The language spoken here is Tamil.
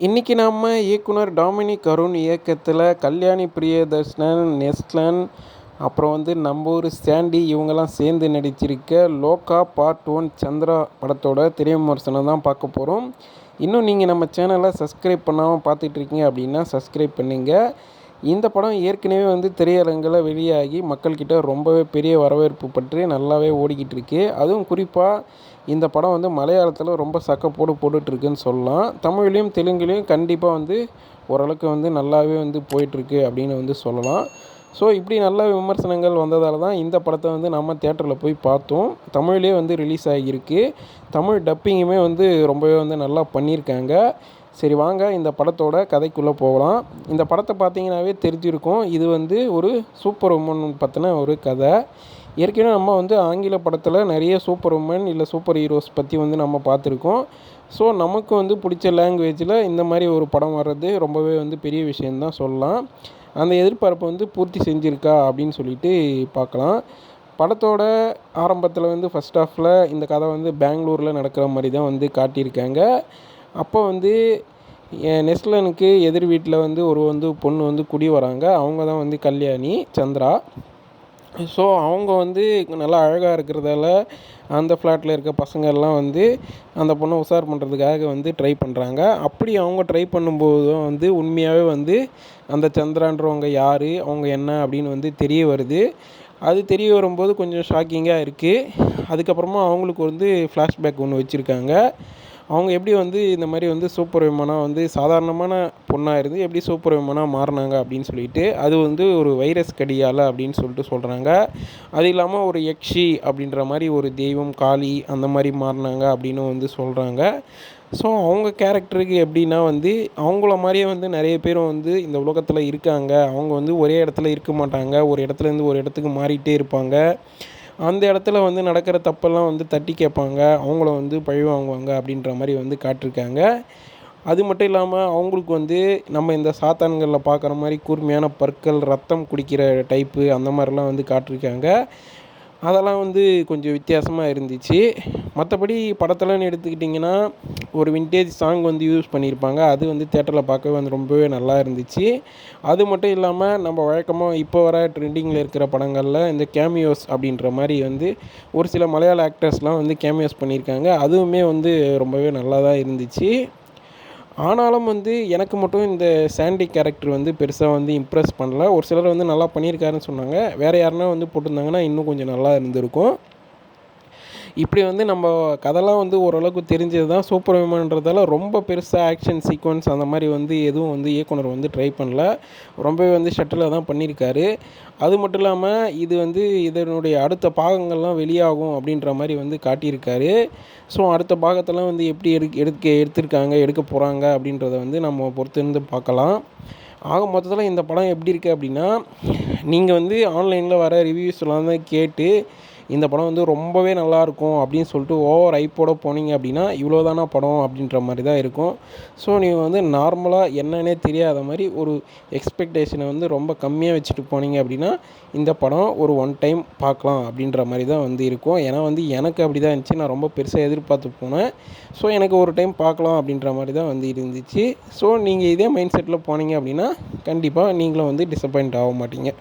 இன்றைக்கி நம்ம இயக்குனர் டாமினிக் அருண் இயக்கத்தில் கல்யாணி பிரியதர்ஷனன் நெஸ்லன் அப்புறம் வந்து நம்ம ஊர் சாண்டி இவங்கெல்லாம் சேர்ந்து நடிச்சிருக்க லோகா பார்ட் ஒன் சந்திரா படத்தோட திரை விமர்சனம் தான் பார்க்க போகிறோம் இன்னும் நீங்கள் நம்ம சேனலை சப்ஸ்கிரைப் பண்ணாமல் பார்த்துட்ருக்கீங்க அப்படின்னா சப்ஸ்கிரைப் பண்ணுங்கள் இந்த படம் ஏற்கனவே வந்து திரையரங்கில் வெளியாகி மக்கள்கிட்ட ரொம்பவே பெரிய வரவேற்பு பற்றி நல்லாவே ஓடிக்கிட்டு இருக்கு. அதுவும் குறிப்பாக இந்த படம் வந்து மலையாளத்தில் ரொம்ப சக்கப்போடு போட்டுட்ருக்குன்னு சொல்லலாம். தமிழ்லேயும் தெலுங்குலேயும் கண்டிப்பாக வந்து ஓரளவுக்கு வந்து நல்லாவே வந்து போயிட்டுருக்கு அப்படின்னு வந்து சொல்லலாம். ஸோ இப்படி நல்ல விமர்சனங்கள் வந்ததால் தான் இந்த படத்தை வந்து நம்ம தேட்டரில் போய் பார்த்தோம். தமிழ்லேயே வந்து ரிலீஸ் ஆகியிருக்கு. தமிழ் டப்பிங்குமே வந்து ரொம்பவே வந்து நல்லா பண்ணியிருக்காங்க. சரி வாங்க இந்த படத்தோட கதைக்குள்ளே போகலாம். இந்த படத்தை பார்த்தீங்கன்னாவே தெரிஞ்சிருக்கும். இது வந்து ஒரு சூப்பர் உமன் பற்றின ஒரு கதை. ஏற்கனவே நம்ம வந்து ஆங்கில படத்தில் நிறைய சூப்பர் உமன் இல்லை சூப்பர் ஹீரோஸ் பற்றி வந்து நம்ம பார்த்துருக்கோம். ஸோ நமக்கு வந்து பிடிச்ச லாங்குவேஜில் இந்த மாதிரி ஒரு படம் வர்றது ரொம்பவே வந்து பெரிய விஷயந்தான் சொல்லலாம். அந்த எதிர்பார்ப்பை வந்து பூர்த்தி செஞ்சுருக்கா அப்படின்னு சொல்லிட்டு பார்க்கலாம். படத்தோட ஆரம்பத்தில் வந்து ஃபஸ்ட் ஆஃபில் இந்த கதை வந்து பெங்களூரில் நடக்கிற மாதிரி தான் வந்து காட்டியிருக்காங்க. அப்போ வந்து நெஸ்லனுக்கு எதிர் வீட்டில் வந்து ஒரு வந்து பொண்ணு வந்து குடி வராங்க. அவங்க தான் வந்து கல்யாணி சந்திரா. ஸோ அவங்க வந்து நல்லா அழகாக இருக்கிறதால அந்த ஃப்ளாட்டில் இருக்க பசங்கள்லாம் வந்து அந்த பொண்ணை உஷார் பண்ணுறதுக்காக வந்து ட்ரை பண்ணுறாங்க அப்படி அவங்க ட்ரை பண்ணும்போதும் வந்து உண்மையாகவே வந்து அந்த சந்திரான்றவங்க யார் அவங்க என்ன அப்படின்னு வந்து தெரிய வருது. அது தெரிய வரும்போது கொஞ்சம் ஷாக்கிங்காக இருக்குது அதுக்கப்புறமா அவங்களுக்கு வந்து ஃப்ளாஷ்பேக் ஒன்று வச்சுருக்காங்க. அவங்க எப்படி வந்து இந்த மாதிரி வந்து சூப்பர் விமனாக வந்து சாதாரணமான பொண்ணாக இருந்து எப்படி சூப்பர் விமனாக மாறினாங்க அப்படின்னு சொல்லிட்டு அது வந்து ஒரு வைரஸ் கடியால் அப்படின்னு சொல்லிட்டு சொல்கிறாங்க அது இல்லாமல் ஒரு யக்ஷி அப்படின்ற மாதிரி ஒரு தெய்வம் காளி அந்த மாதிரி மாறினாங்க அப்படின்னு வந்து சொல்கிறாங்க ஸோ அவங்க கேரக்டருக்கு எப்படின்னா வந்து அவங்கள மாதிரியே வந்து நிறைய பேர் வந்து இந்த உலகத்தில் இருக்காங்க. அவங்க வந்து ஒரே இடத்துல இருக்க மாட்டாங்க. ஒரு இடத்துலேருந்து ஒரு இடத்துக்கு மாறிட்டே இருப்பாங்க. அந்த இடத்துல வந்து நடக்கிற தப்பெல்லாம் வந்து தட்டி கேட்பாங்க. அவங்கள வந்து பழி வாங்குவாங்க அப்படின்ற மாதிரி வந்து காட்டிருக்காங்க அது மட்டும் இல்லாமல் அவங்களுக்கு வந்து நம்ம இந்த சாத்தான்களில் பார்க்குற மாதிரி கூர்மையான பற்கள் ரத்தம் குடிக்கிற டைப்பு அந்த மாதிரிலாம் வந்து காட்டிருக்காங்க அதெல்லாம் வந்து கொஞ்சம் வித்தியாசமாக இருந்துச்சு. மற்றபடி படத்தெல்லாம் எடுத்துக்கிட்டிங்கன்னா ஒரு விண்டேஜ் சாங் வந்து யூஸ் பண்ணியிருப்பாங்க அது வந்து தேட்டரில் பார்க்கவே வந்து ரொம்பவே நல்லா இருந்துச்சு. அது மட்டும் இல்லாமல் நம்ம வழக்கமாக இப்போ வர ட்ரெண்டிங்கில் இருக்கிற படங்களில் இந்த கேமியோஸ் அப்படின்ற மாதிரி வந்து ஒரு சில மலையாள ஆக்டர்ஸ்லாம் வந்து கேமியோஸ் பண்ணியிருக்காங்க அதுவுமே வந்து ரொம்பவே நல்லா தான் இருந்துச்சு. ஆனாலும் வந்து எனக்கு மட்டும் இந்த சாண்டி கேரக்டர் வந்து பெருசாக வந்து இம்ப்ரெஸ் பண்ணல. ஒரு சிலர் வந்து நல்லா பண்ணியிருக்காருன்னு சொன்னாங்க. வேறு யாருன்னா வந்து போட்டிருந்தாங்கன்னா இன்னும் கொஞ்சம் நல்லா இருந்திருக்கும். இப்படி வந்து நம்ம கதைலாம் வந்து ஓரளவுக்கு தெரிஞ்சது தான். சூப்பர் விமான்றதால ரொம்ப பெருசாக ஆக்ஷன் சீக்வன்ஸ் அந்த மாதிரி வந்து எதுவும் வந்து இயக்குனர் வந்து ட்ரை பண்ணல. ரொம்பவே வந்து ஷட்டிலாக தான் பண்ணியிருக்காரு அது மட்டும் இல்லாமல் இது வந்து இதனுடைய அடுத்த பாகங்கள்லாம் வெளியாகும் அப்படின்ற மாதிரி வந்து காட்டியிருக்காரு. ஸோ அடுத்த பாகத்தெல்லாம் வந்து எப்படி எடு எடுக்க எடுத்திருக்காங்க எடுக்க போகிறாங்க அப்படின்றத வந்து நம்ம பொறுத்திருந்து பார்க்கலாம். ஆக மொத்தத்தில் இந்த படம் எப்படி இருக்குது அப்படின்னா நீங்கள் வந்து ஆன்லைனில் வர ரிவ்யூஸ்லாம் தான் கேட்டு இந்த படம் வந்து ரொம்பவே நல்லாயிருக்கும் அப்படின்னு சொல்லிட்டு ஓவர் ஐப்போட போனீங்க அப்படின்னா இவ்வளோ தானா படம் அப்படின்ற மாதிரி தான் இருக்கும். ஸோ நீங்கள் வந்து நார்மலாக என்னன்னே தெரியாத மாதிரி ஒரு எக்ஸ்பெக்டேஷனை வந்து ரொம்ப கம்மியாக வச்சுட்டு போனீங்க அப்படின்னா இந்த படம் ஒரு ஒன் டைம் பார்க்கலாம் அப்படின்ற மாதிரி தான் வந்து இருக்கும். ஏன்னா வந்து எனக்கு அப்படி தான் இருந்துச்சு. நான் ரொம்ப பெருசாக எதிர்பார்த்து போனேன். ஸோ எனக்கு ஒரு டைம் பார்க்கலாம் அப்படின்ற மாதிரி தான் வந்து இருந்துச்சு. ஸோ நீங்கள் இதே மைண்ட் செட்டில் போனீங்க அப்படின்னா கண்டிப்பாக நீங்களும் வந்து டிசப்பாயிண்ட் ஆக மாட்டீங்க.